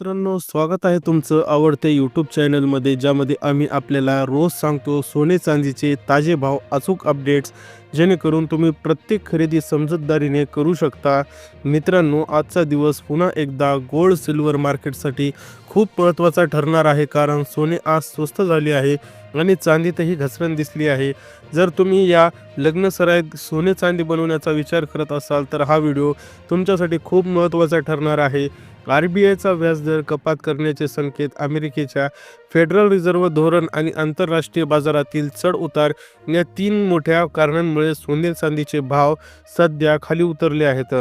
मित्रांनो स्वागत आहे तुमचं आवडते यूट्यूब चॅनलमध्ये ज्यामध्ये आम्ही आपल्याला रोज सांगतो सोने चांदीचे ताजे भाव अचूक अपडेट्स जेणेकरून तुम्ही प्रत्येक खरेदी समजूतदारीने करू शकता. मित्रांनो आजचा दिवस पुन्हा एकदा गोल्ड सिल्वर मार्केटसाठी खूप महत्त्वाचा ठरणार आहे कारण सोने आज स्वस्त झाले आहे आणि चांदीतही घसरण दिसली आहे. जर तुम्ही या लग्नसराईत सोने चांदी बनवण्याचा विचार करत असाल तर हा व्हिडिओ तुमच्यासाठी खूप महत्त्वाचा ठरणार आहे. आर बी आयचा व्याजदर कपात करण्याचे संकेत अमेरिकेच्या फेडरल रिझर्व्ह धोरण आणि आंतरराष्ट्रीय बाजारातील चढ उतार या तीन मोठ्या कारणांमुळे सोने चांदीचे भाव सध्या खाली उतरले आहेत.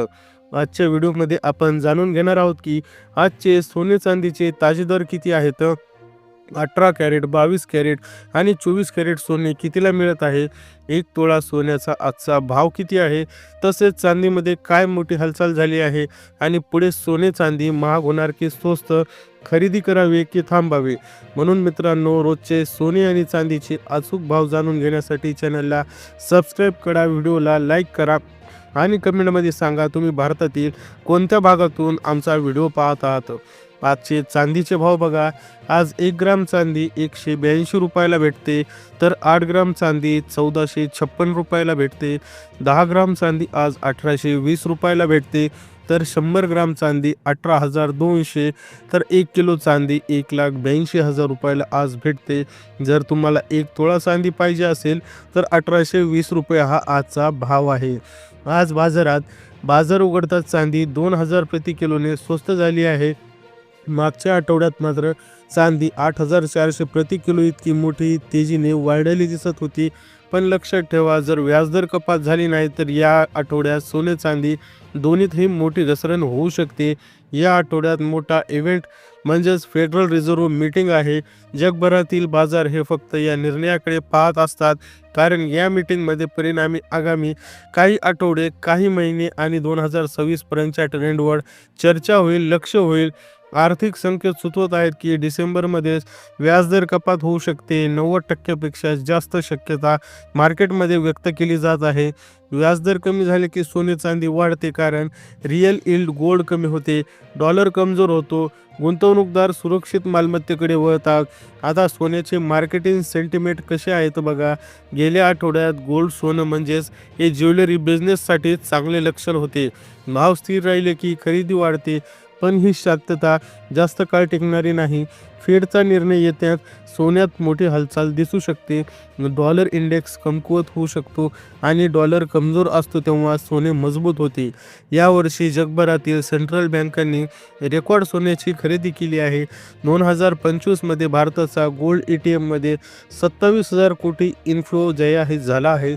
आजच्या व्हिडिओमध्ये आपण जाणून घेणार आहोत की आजचे सोने चांदीचे ताजे दर किती आहेत? अठरा कॅरेट बावीस कॅरेट आणि चोवीस कॅरेट सोने कितीला मिळत आहे? एक तोळा सोन्याचा आजचा भाव किती आहे? तसेच चांदीमध्ये काय मोठी हालचाल झाली आहे? आणि पुढे सोने चांदी महाग होणार की स्वस्त? खरेदी करावे की थांबावे? म्हणून मित्रांनो रोजचे सोने आणि चांदीचे अचूक भाव जाणून घेण्यासाठी चॅनलला सबस्क्राईब करा व्हिडिओला लाईक करा आणि कमेंटमध्ये सांगा तुम्ही भारतातील कोणत्या भागातून आमचा व्हिडिओ पाहत आहात आजचे चांदीचे भाव बघा. आज एक ग्राम चांदी एकशे ब्याऐंशी रुपयाला भेटते. तर आठ ग्राम चांदी चौदाशे छप्पन रुपयाला भेटते. दहा ग्राम चांदी आज अठराशे वीस रुपयाला भेटते. तर शंभर ग्राम चांदी अठरा हजार दोनशे. तर एक किलो चांदी एक लाख ब्याऐंशी हजार रुपयाला आज भेटते. जर तुम्हाला एक तोळा चांदी पाहिजे असेल तर अठराशे वीस रुपये हा आजचा भाव आहे. आज बाजारात बाजार उघडतात चांदी दोन हजार प्रति किलोने स्वस्त झाली आहे. मागच्या आठवड्यात मात्र चांदी आठ हजार चारशे प्रति किलो इतकी मोठी तेजीने वाढलेली दिसत होती. पण लक्षात ठेवा जर व्याजदर कपात झाली नाही तर या आठवड्यात सोने चांदी दोन्हीतही मोठी घसरण होऊ शकते. या आठवड्यात मोठा इव्हेंट म्हणजेच फेडरल रिझर्व्ह मीटिंग आहे. जगभरातील बाजार हे फक्त या निर्णयाकडे पाहत असतात. कारण या मीटिंगमध्ये परिणामी आगामी काही आठवडे काही महिने आणि दोन हजार सव्वीसपर्यंतच्या ट्रेंडवर चर्चा होईल लक्ष होईल. आर्थिक संकेत सुचवत आहेत की डिसेंबरमध्येच व्याजदर कपात होऊ शकते. नव्वद टक्क्यापेक्षा जास्त शक्यता मार्केटमध्ये व्यक्त केली जात आहे. व्याजदर कमी झाले की सोने चांदी वाढते कारण रिअल इल्ड गोल्ड कमी होते. डॉलर कमजोर होतो. गुंतवणूकदार सुरक्षित मालमत्तेकडे वळतात. आता सोन्याचे मार्केटिंग सेंटिमेंट कसे आहेत बघा. गेल्या आठवड्यात गोल्ड सोनं म्हणजेच हे ज्वेलरी बिझनेससाठी चांगले लक्षण होते. भाव स्थिर राहिले की खरेदी वाढते. पण ही शांतता जास्त काळ टिकणारी नाही. फेडचा निर्णय येत्यात सोन्यात मोठी हालचाल दिसू शकते. डॉलर इंडेक्स कमकुवत होऊ शकतो आणि डॉलर कमजोर असतो तेव्हा सोने मजबूत होते. यावर्षी जगभरातील सेंट्रल बँकांनी रेकॉर्ड सोन्याची खरेदी केली आहे. दोन हजार पंचवीसमध्ये भारताचा गोल्ड ए टी एममध्ये सत्तावीस हजार कोटी इन्फ्लो जयाहित झाला आहे.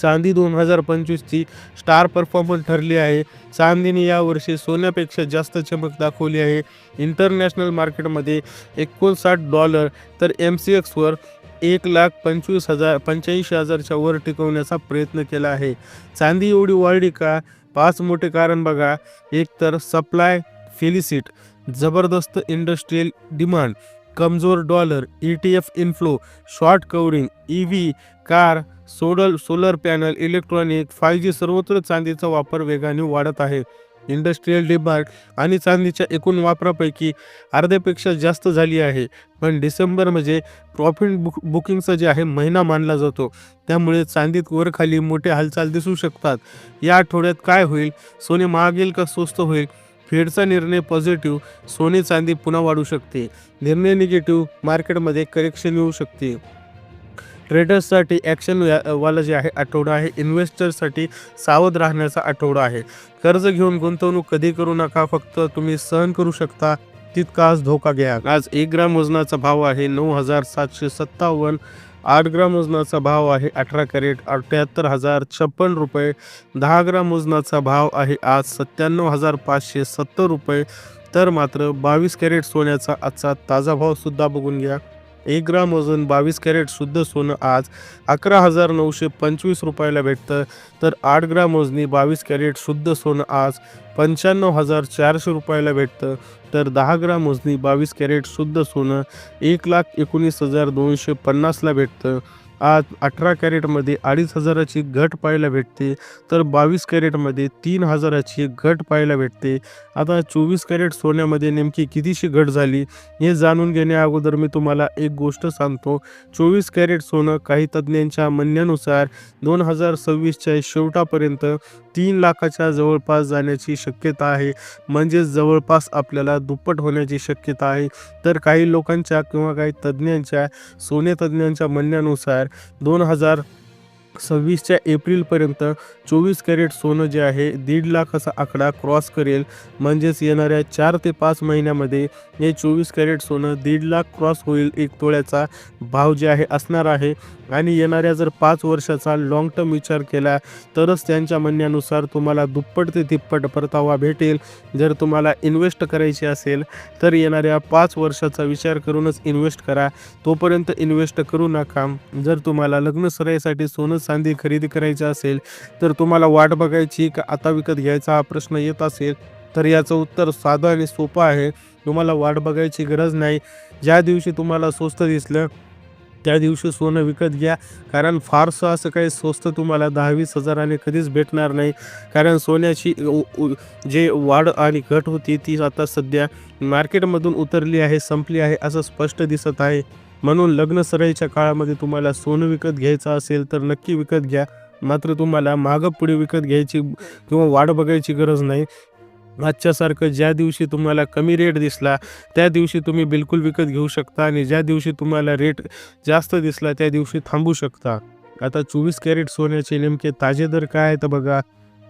चांदी दोन हजार पंचवीसची स्टार परफॉर्मन्स ठरली आहे. चांदीने यावर्षी सोन्यापेक्षा जास्त चमक दाखवली आहे. इंटरनॅशनल मार्केटमध्ये एकोणसाठ डॉलर तर एम सी एक्सवर एक लाख पंचवीस हजार पंच्याऐंशी हजारच्या वर टिकवण्याचा प्रयत्न केला आहे. चांदी एवढी वाढली का? पाच मोठे कारण बघा. एक तर सप्लाय फेलिसिट जबरदस्त इंडस्ट्रीयल डिमांड कमजोर dollar E T F inflow short covering E V car सोडल solar panel electronic five G सर्वत्र चांदीचा वापर वेगाने वाढत आहे. इंडस्ट्रीयल डिमांड आणि चांदीच्या एकूण वापरापैकी अर्ध्यापेक्षा जास्त झाली आहे. पण डिसेंबर म्हणजे प्रॉफिट बुक बुकिंगचा जे आहे महिना मानला जातो. त्यामुळे चांदीत वरखाली मोठे हालचाल दिसू शकतात. या आठवड्यात काय होईल? सोने मागेल का स्वस्त होईल? फेडचा निर्णय पॉझिटिव्ह सोने चांदी पुन्हा वाढू शकते. निर्णय निगेटिव्ह मार्केटमध्ये करेक्शन येऊ शकते. ट्रेडर्ससाठी ॲक्शन वाला जे आहे आठवडा आहे. इन्व्हेस्टर्ससाठी सावध राहण्याचा आठवडा आहे. कर्ज घेऊन गुंतवणूक कधी करू नका फक्त तुम्ही सहन करू शकता. तितकाच धोका घ्या. आज एक ग्राम वजनाचा भाव आहे नऊ हजार सातशे सत्तावन्न. आठ ग्राम वजनाचा भाव आहे अठरा कॅरेट अठ्याहत्तर हजार छप्पन रुपये. दहा ग्राम वजनाचा भाव आहे आज सत्त्याण्णव हजार पाचशे सत्तर रुपये. तर मात्र बावीस कॅरेट सोन्याचा आजचा ताजा भावसुद्धा बघून घ्या. एक ग्राम वजन बावीस कॅरेट शुद्ध सोनं आज अकरा हजार नऊशे पंचवीस रुपयाला भेटतं. तर आठ ग्राम वजनी बावीस कॅरेट शुद्ध सोनं आज पंच्याण्णव हजार चारशे रुपयाला भेटतं. तर दहा ग्राम वजनी बावीस कॅरेट शुद्ध सोनं एक लाख एकोणीस हजार दोनशे पन्नासला भेटतं. आज अठरा कॅरेटमध्ये अडीच हजाराची घट पाहायला भेटते तर बावीस कॅरेटमध्ये तीन हजाराची घट पाहायला भेटते. आता चोवीस कॅरेट सोन्यामध्ये नेमकी कितीशी घट झाली हे जाणून घेण्या अगोदर मी तुम्हाला एक गोष्ट सांगतो. चोवीस कॅरेट सोनं काही तज्ज्ञांच्या म्हणण्यानुसार दोन हजार सव्वीसच्या शेवटापर्यंत तीन लाखाच्या जवळपास जाण्याची शक्यता आहे. म्हणजेच जवळपास आपल्याला दुप्पट होण्याची शक्यता आहे. तर काही लोकांच्या किंवा काही तज्ज्ञांच्या सोने तज्ज्ञांच्या म्हणण्यानुसार दोन हजार सव्वीसच्या एप्रिलपर्यंत चोवीस कॅरेट सोनं जे आहे दीड लाखाचा आकडा क्रॉस करेल. म्हणजेच येणाऱ्या चार ते पाच महिन्यामध्ये हे चोवीस कॅरेट सोनं दीड लाख क्रॉस होईल एक तोळ्याचा भाव जे आहे असणार आहे. आणि येणाऱ्या जर पाच वर्षाचा लाँग टर्म विचार केला तरच त्यांच्या म्हणण्यानुसार तुम्हाला दुप्पट ते तिप्पट परतावा भेटेल. जर तुम्हाला इन्व्हेस्ट करायची असेल तर येणाऱ्या पाच वर्षाचा विचार करूनच इन्व्हेस्ट करा. तोपर्यंत इन्व्हेस्ट करू नका. जर तुम्हाला लग्न सोनं सोनं चांदी खरेदी करायची असेल तर तुम्हाला वाट बघायची का आता विकत घ्यायचा हा प्रश्न येत असेल तर याचं उत्तर साधं आणि सोपं आहे. तुम्हाला वाट बघायची गरज नाही. ज्या दिवशी तुम्हाला स्वस्त दिसलं त्या दिवशी सोनं विकत घ्या. कारण फारसं असं काही स्वस्त तुम्हाला दहा वीस हजाराने कधीच भेटणार नाही. कारण सोन्याची जे वाढ आणि घट होती ती आता सध्या मार्केटमधून उतरली आहे संपली आहे असं स्पष्ट दिसत आहे. म्हणून लग्न सरळीच्या काळामध्ये तुम्हाला सोनं विकत घ्यायचं असेल तर नक्की विकत घ्या. मात्र तुम्हाला मागं पुढे विकत घ्यायची किंवा वाढ बघायची गरज नाही. आजच्यासारखं ज्या दिवशी तुम्हाला कमी रेट दिसला त्या दिवशी तुम्ही बिलकुल विकत घेऊ शकता आणि ज्या दिवशी तुम्हाला रेट जास्त दिसला त्या दिवशी थांबू शकता. आता चोवीस कॅरेट सोन्याचे नेमके ताजे दर काय आहेत बघा.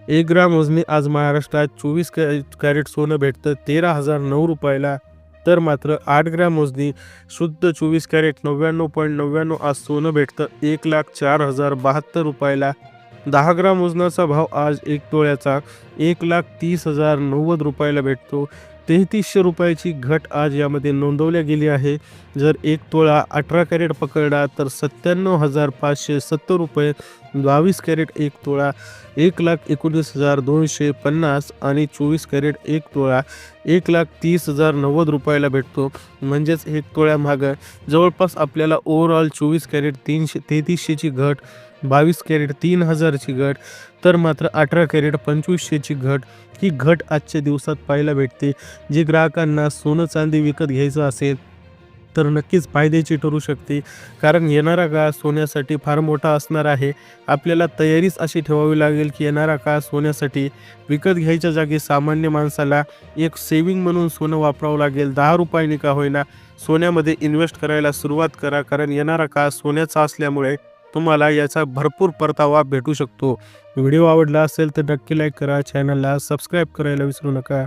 एक ग्राम वजनी आज महाराष्ट्रात चोवीस कॅ कॅरेट सोनं भेटतं तेरा हजार नऊ रुपयाला. तर मात्र आठ ग्रॅम मोजणी शुद्ध चोवीस कॅरेट नव्याण्णव पॉईंट नव्याण्णव आज सोनं भेटतं एक लाख चार हजार बहात्तर रुपयाला. दहा ग्राम वजनाचा भाव आज एक तोळ्याचा एक लाख तीस हजार नव्वद रुपयाला भेटतो. तेहतीसशे रुपयाची घट आज यामध्ये नोंदवल्या गेली आहे. जर एक तोळा अठरा कॅरेट पकडला तर सत्त्याण्णव हजार पाचशे सत्तर रुपये बावीस कॅरेट एक तोळा एक लाख एकोणीस हजार दोनशे पन्नास आणि चोवीस कॅरेट एक तोळा एक लाख तीस हजार नव्वद रुपयाला भेटतो. म्हणजेच एक तोळ्यामागं जवळपास आपल्याला ओव्हरऑल चोवीस कॅरेट तीनशे तेहतीसशेची घट बावीस कॅरेट तीन हजारची घट तर मात्र अठरा कॅरेट पंचवीसशेची घट. ही घट आजच्या दिवसात पाहायला भेटते. जे ग्राहकांना सोनं चांदी विकत घ्यायचं असेल तर नक्कीच फायद्याची ठरू शकते. कारण येणारा काळ सोन्यासाठी फार मोठा असणार आहे. आपल्याला तयारीच अशी ठेवावी लागेल की येणारा काळ सोन्यासाठी विकत घ्यायच्या जागी सामान्य माणसाला एक सेविंग म्हणून सोनं वापरावं लागेल. दहा रुपयाने का होईना सोन्यामध्ये इन्व्हेस्ट करायला सुरुवात करा. कारण येणारा काळ सोन्याचा असल्यामुळे तुम्हाला याचा भरपूर परतावा भेटू शकतो. व्हिडिओ आवडला असेल तर नक्की लाईक करा चॅनलला सबस्क्राईब करायला विसरू नका.